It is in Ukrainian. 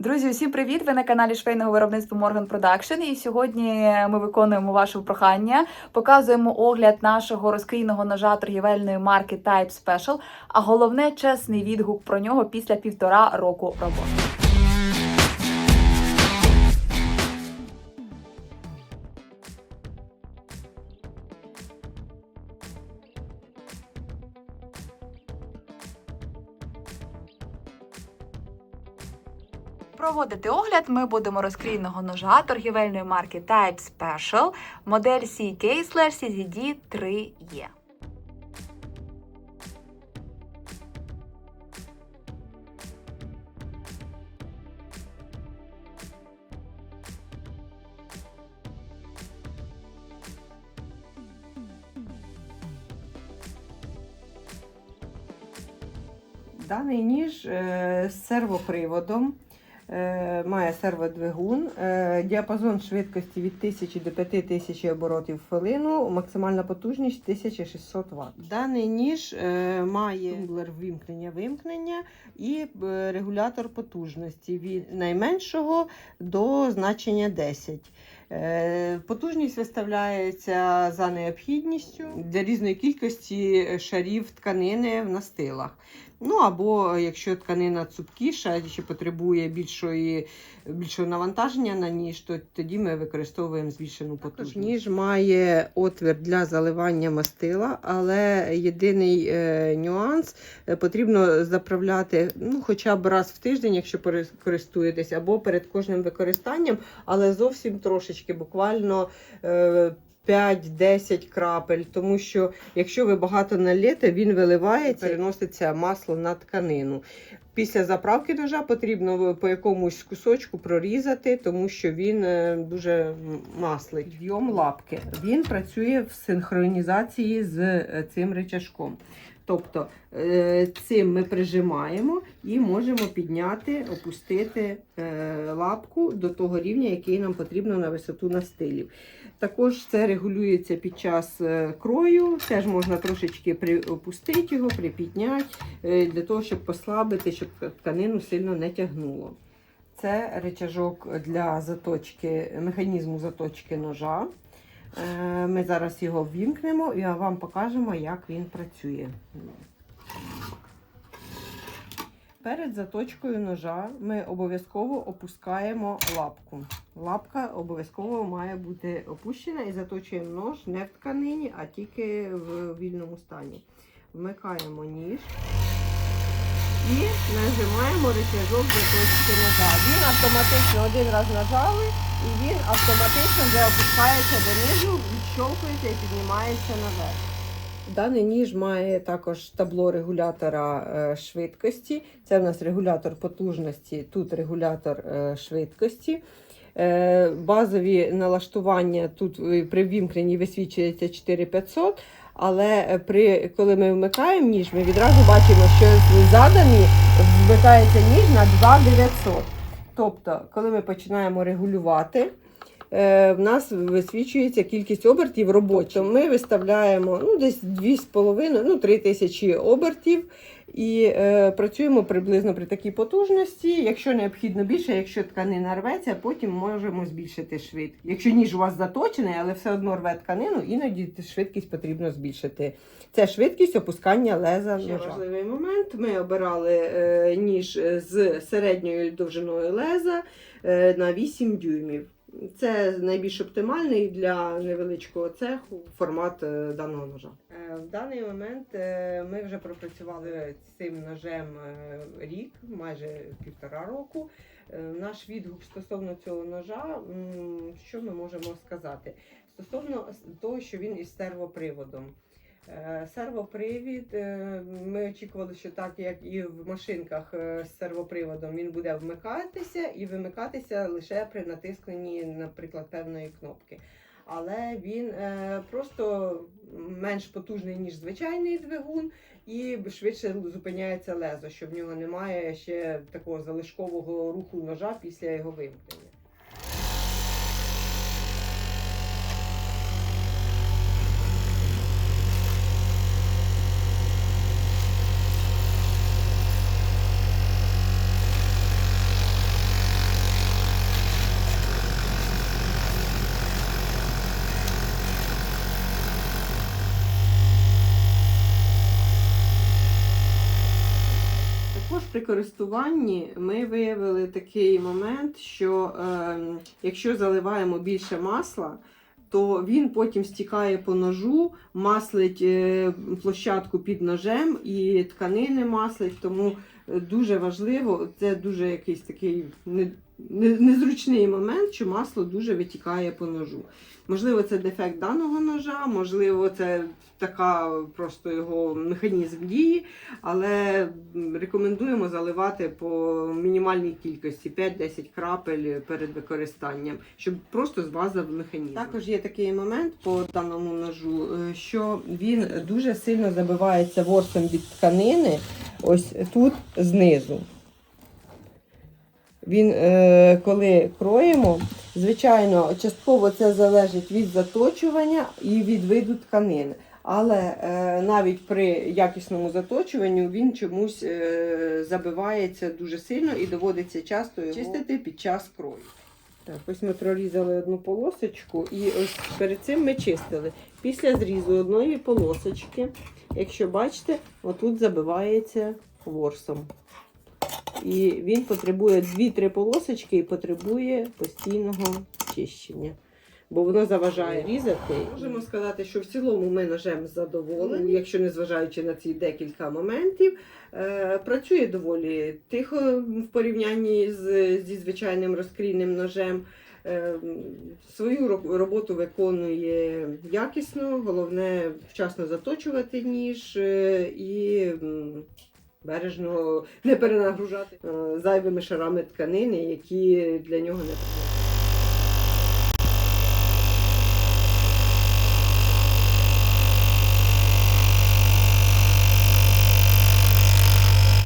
Друзі, усім привіт! Ви на каналі швейного виробництва Morgan Production. І сьогодні ми виконуємо ваше прохання, показуємо огляд нашого розкрійного ножа торгівельної марки Type Special, а головне чесний відгук про нього після півтора року роботи. Проводити огляд ми будемо розкрійного ножа торгівельної марки Type Special, модель CK CZD 3E. Даний ніж е, з сервоприводом. Е, Має серводвигун, е, діапазон швидкості від 1000 до 5000 оборотів в хвилину, максимальна потужність 1600 Вт. Даний ніж е, має тумблер вимкнення-вимкнення і регулятор потужності від найменшого до значення 10. Е, Потужність виставляється за необхідністю для різної кількості шарів тканини в настилах. Ну або якщо тканина цупкіша чи потребує більшої, більшого навантаження на ніж, то тоді ми використовуємо збільшену потужність. Ніж має отвір для заливання мастила, але єдиний е, нюанс е, потрібно заправляти ну, хоча б раз в тиждень, якщо користуєтесь, або перед кожним використанням, але зовсім трошечки, буквально. Е, 5-10 крапель, тому що якщо ви багато налєте, він виливається, переноситься масло на тканину. Після заправки ножа потрібно по якомусь кусочку прорізати, тому що він е, дуже маслить. Підйом лапки. Він працює в синхронізації з е, цим речашком. Тобто е, цим ми прижимаємо і можемо підняти, опустити е, лапку до того рівня, який нам потрібно на висоту настилів. Також це регулюється під час е, крою, теж можна трошечки опустити його, припідняти, для того, щоб послабити, щоб тканину сильно не тягнуло. Це речажок для заточки, механізму заточки ножа. Е, Ми зараз його ввімкнемо і вам покажемо, як він працює. Перед заточкою ножа ми обов'язково опускаємо лапку. Лапка обов'язково має бути опущена і заточуємо нож не в тканині, а тільки в вільному стані. Вмикаємо ніж і нажимаємо рычажок заточки ножа. Він автоматично один раз нажали, і він автоматично вже опускається донизу, відщолкується і піднімається наверх. Даний ніж має також табло регулятора е, швидкості. Це в нас регулятор потужності, тут регулятор е, швидкості. Е, Базові налаштування тут при вімкненні висвічується 4500, але е, при, коли ми вмикаємо ніж, ми відразу бачимо, що задані вмикається ніж на 2900. Тобто, коли ми починаємо регулювати, в нас висвічується кількість обертів робочих. Ми виставляємо ну, десь 2,5, ну 3 тисячі обертів. І е, працюємо приблизно при такій потужності. Якщо необхідно більше, якщо тканина рветься, потім можемо збільшити швидкість. Якщо ніж у вас заточений, але все одно рве тканину, іноді швидкість потрібно збільшити. Це швидкість опускання леза Ще ножа. важливий момент. Ми обирали е, ніж з середньою довжиною леза е, на 8 дюймів. Це найбільш оптимальний для невеличкого цеху формат е, даного ножа. Е, В даний момент е, ми вже пропрацювали цим ножем рік, майже півтора року. Наш відгук стосовно цього ножа, що ми можемо сказати? Стосовно того, що він із сервоприводом. Е, Сервопривід. е, Ми очікували, що так як і в машинках е, з сервоприводом він буде вмикатися і вимикатися лише при натисканні, наприклад, певної кнопки. Але він просто менш потужний, ніж звичайний двигун, і швидше зупиняється лезо, що в нього немає ще такого залишкового руху ножа після його вимкнення. Користуванні ми виявили такий момент, що е, якщо заливаємо більше масла, то він потім стікає по ножу, маслить е, площадку під ножем і тканини маслить. Тому е, дуже важливо, це дуже якийсь такий незручний момент, що масло дуже витікає по ножу. Можливо, це дефект даного ножа, можливо, це така просто його механізм дії, але рекомендуємо заливати по мінімальній кількості 5-10 крапель перед використанням, щоб просто змазав механізм. Також є такий момент по даному ножу, е, що він дуже сильно забивається ворсом від тканини, ось тут знизу. Він, е, коли кроємо, звичайно, частково це залежить від заточування і від виду тканин. Але е, навіть при якісному заточуванню він чомусь е, забивається дуже сильно і доводиться часто його чистити під час крою. Так, ось ми прорізали одну полосочку і ось перед цим ми чистили. Після зрізу одної полосочки, якщо бачите, отут забивається ворсом. І він потребує 2-3 полосочки і потребує постійного чищення. Бо воно заважає різати. Можемо сказати, що в цілому ми ножем задоволені, якщо не зважаючи на ці декілька моментів. Е, працює доволі тихо в порівнянні з, зі звичайним розкрійним ножем. Е, свою роботу виконує якісно, головне вчасно заточувати ніж е, і бережно не перенагружати е, зайвими шарами тканини, які для нього не потрібні.